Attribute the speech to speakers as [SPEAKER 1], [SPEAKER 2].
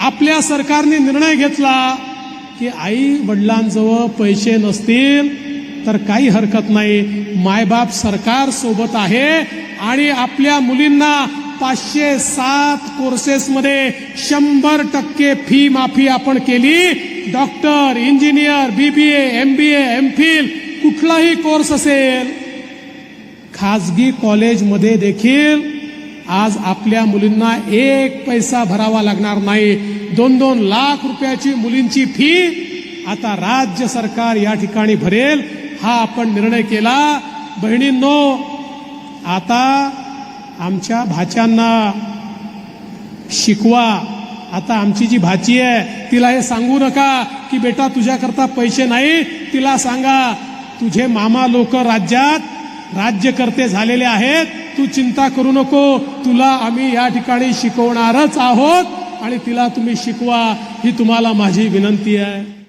[SPEAKER 1] आपल्या सरकारने निर्णय घेतला की आई वडिलांजवळ पैसे नसतील तर काही हरकत नाही. मायबाप सरकार सोबत आहे आणि आपल्या मुलींना पाचशे सात कोर्सेसमध्ये शंभर टक्के फी माफी आपण केली. Doctor engineer BBA M B M Phil कुठलाही कोर्स असेल खाजगी कॉलेजमध्ये देखील आज आपल्या मुलींना एक पैसा भरावा लागणार नाही. दोन दोन लाख रुपयाची मुलींची फी आता राज्य सरकार या ठिकाणी भरेल हा आपण निर्णय केला. बहिणींनो आता आमच्या भाच्यांना शिकवा. आता आमची जी भाची आहे तिला हे सांगू नका की बेटा तुझ्याकरता पैसे नाही. तिला सांगा तुझे मामा लोक राज्यात राज्यकर्ते झालेले आहेत. तू चिंता करू नको. तुला आम्ही या ठिकाणी शिकवणारच आहोत आणि तिला तुम्ही शिकवा ही तुम्हाला माझी विनंती आहे.